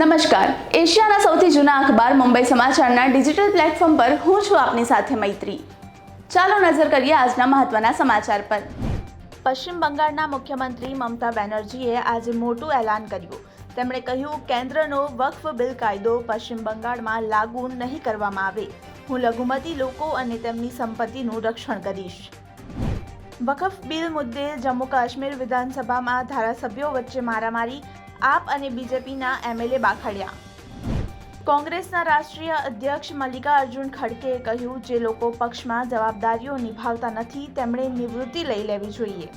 નમસ્કાર. એશિયાના સૌથી જૂના અખબાર મુંબઈ સમાચારના ડિજિટલ પ્લેટફોર્મ પર હું છું આપની સાથે મૈત્રી. ચાલો નજર કરીએ આજના મહત્વના સમાચાર પર. પશ્ચિમ બંગાળના મુખ્યમંત્રી મમતા બેનર્જીએ આજે મોટું એલાન કર્યું. તેમણે કહ્યું, કેન્દ્રનો વક્ફ બિલ કાયદો પશ્ચિમ બંગાળમાં લાગુ નહીં કરવામાં આવે. હું લઘુમતી લોકો અને તેમની સંપત્તિનું રક્ષણ કરીશ. વકફ બિલ મુદ્દે જમ્મુ કાશ્મીર વિધાનસભામાં ધારાસભ્યો વચ્ચે મારામારી આપ અને બીજેપીના એમએલએ બાખડ્યા. કોંગ્રેસના રાષ્ટ્રીય અધ્યક્ષ મલ્લિકા અર્જુન ખડગેએ કહ્યું, જે લોકો પક્ષમાં જવાબદારીઓ નિભાવતા નથી, તેમણે નિવૃત્તિ લઈ લેવી જોઈએ.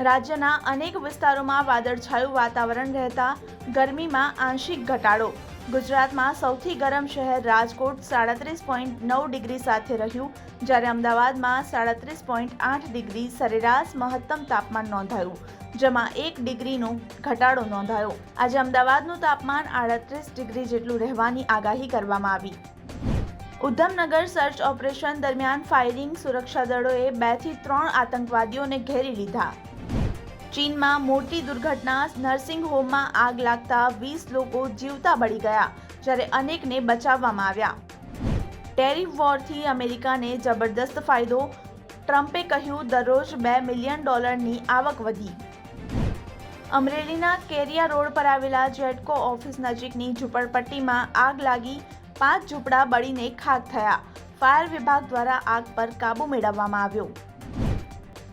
રાજ્યના અનેક વિસ્તારોમાં વાદળછાયું વાતાવરણ રહેતા ગરમીમાં આંશિક ઘટાડો. ગુજરાતમાં સૌથી ગરમ શહેર રાજકોટ સાડત્રીસ પોઈન્ટ નવ ડિગ્રી સાથે રહ્યું, જ્યારે અમદાવાદમાં સાડત્રીસ પોઈન્ટ આઠ ડિગ્રી સરેરાશ મહત્તમ તાપમાન નોંધાયું, જેમાં એક ડિગ્રીનો ઘટાડો નોંધાયો. આજે અમદાવાદનું તાપમાન આડત્રીસ ડિગ્રી જેટલું રહેવાની આગાહી કરવામાં આવી. ઉધમનગર સર્ચ ઓપરેશન દરમિયાન ફાયરિંગ સુરક્ષા દળોએ બેથી ત્રણ આતંકવાદીઓને ઘેરી લીધા. ચીનમાં મોટી દુર્ઘટના, નર્સિંગ હોમમાં આગ લાગતા વીસ લોકો જીવતા બળી ગયા, જ્યારે અનેકને બચાવવામાં આવ્યા. ટેરિફ વોરથી અમેરિકાને જબરદસ્ત ફાયદો, ટ્રમ્પે કહ્યું, દરરોજ બે મિલિયન ડોલરની આવક વધી. અમરેલીના કેરિયા રોડ પર આવેલા જેટકો ઓફિસ નજીકની ઝૂંપડપટ્ટીમાં આગ લાગી, પાંચ ઝૂંપડા બળીને ખાક થયા. ફાયર વિભાગ દ્વારા આગ પર કાબૂ મેળવવામાં આવ્યો.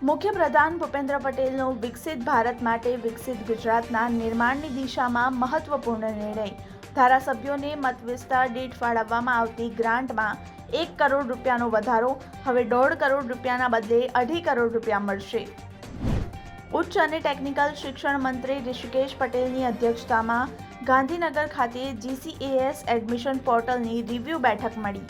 મુખ્યપ્રધાન ભૂપેન્દ્ર પટેલનો વિકસિત ભારત માટે વિકસિત ગુજરાતના નિર્માણની દિશામાં મહત્વપૂર્ણ નિર્ણય. ધારાસભ્યોને મતવિસ્તાર દીઠ ફાળવવામાં આવતી ગ્રાન્ટમાં એક કરોડ રૂપિયાનો વધારો, હવે દોઢ કરોડ રૂપિયાના બદલે અઢી કરોડ રૂપિયા મળશે. ઉચ્ચ અને ટેકનિકલ શિક્ષણ મંત્રી ઋષિકેશ પટેલની અધ્યક્ષતામાં ગાંધીનગર ખાતે જીસીએએસ એડમિશન પોર્ટલની રિવ્યૂ બેઠક મળી.